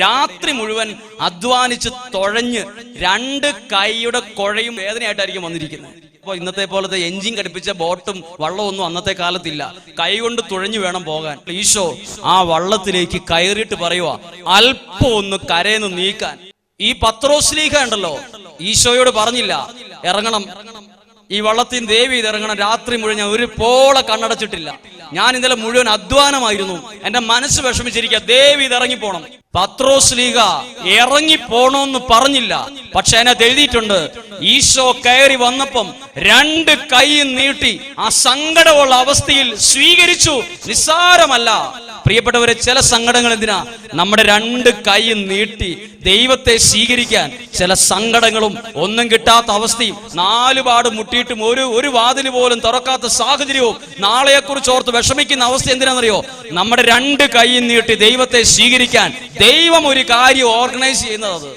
രാത്രി മുഴുവൻ അധ്വാനിച്ച് തുഴഞ്ഞ് രണ്ട് കൈയുടെ കുഴയും വേദനയായിട്ടായിരിക്കും വന്നിരിക്കുന്നത്. അപ്പോൾ ഇന്നത്തെ പോലത്തെ എഞ്ചിൻ ഘടിപ്പിച്ച ബോട്ടും വള്ളവും ഒന്നും അന്നത്തെ കാലത്തില്ല. കൈ കൊണ്ട് തുഴഞ്ഞു വേണം പോകാൻ. ഈശോ ആ വള്ളത്തിലേക്ക് കയറിയിട്ട് പറയുക അല്പം ഒന്ന് കരയെന്ന് നീക്കാൻ. ഈ പത്രോസ്ലീഹ ഉണ്ടല്ലോ ഈശോയോട് പറഞ്ഞില്ല ഇറങ്ങണം. ഈ വള്ളത്തിൻ ദേവി ഇറങ്ങണം. രാത്രി മുഴുവൻ ഞാൻ ഒരു പോളെ കണ്ണടച്ചിട്ടില്ല. ഞാൻ ഇന്നലെ മുഴുവൻ അധ്വാനമായിരുന്നു. എന്റെ മനസ്സ് വിഷമിച്ചിരിക്കുക. ദേവി ഇറങ്ങിപ്പോണം. പത്രോസ് ലീഗ ഇറങ്ങി ഇറങ്ങിപ്പോണോന്ന് പറഞ്ഞില്ല. പക്ഷെ അതിനകത്ത് എഴുതിയിട്ടുണ്ട് ഈശോ കയറി വന്നപ്പം രണ്ട് കൈ നീട്ടി ആ സങ്കടമുള്ള അവസ്ഥയിൽ സ്വീകരിച്ചു. നിസ്സാരമല്ല. പ്രിയപ്പെട്ടവരെ ചില സങ്കടങ്ങൾ എന്തിനാ? നമ്മുടെ രണ്ട് കൈ നീട്ടി ദൈവത്തെ സ്വീകരിക്കാൻ ചില സങ്കടങ്ങളും ഒന്നും കിട്ടാത്ത അവസ്ഥയും നാലുപാട് മുട്ടിയിട്ടും ഒരു ഒരു വാതിൽ പോലും തുറക്കാത്ത സാഹചര്യവും നാളെയെക്കുറിച്ച് ഓർത്ത് വിഷമിക്കുന്ന അവസ്ഥ എന്തിനാണെന്നറിയോ? നമ്മുടെ രണ്ട് കൈ നീട്ടി ദൈവത്തെ സ്വീകരിക്കാൻ ദൈവം ഒരു കാര്യം ഓർഗനൈസ് ചെയ്യുന്നത്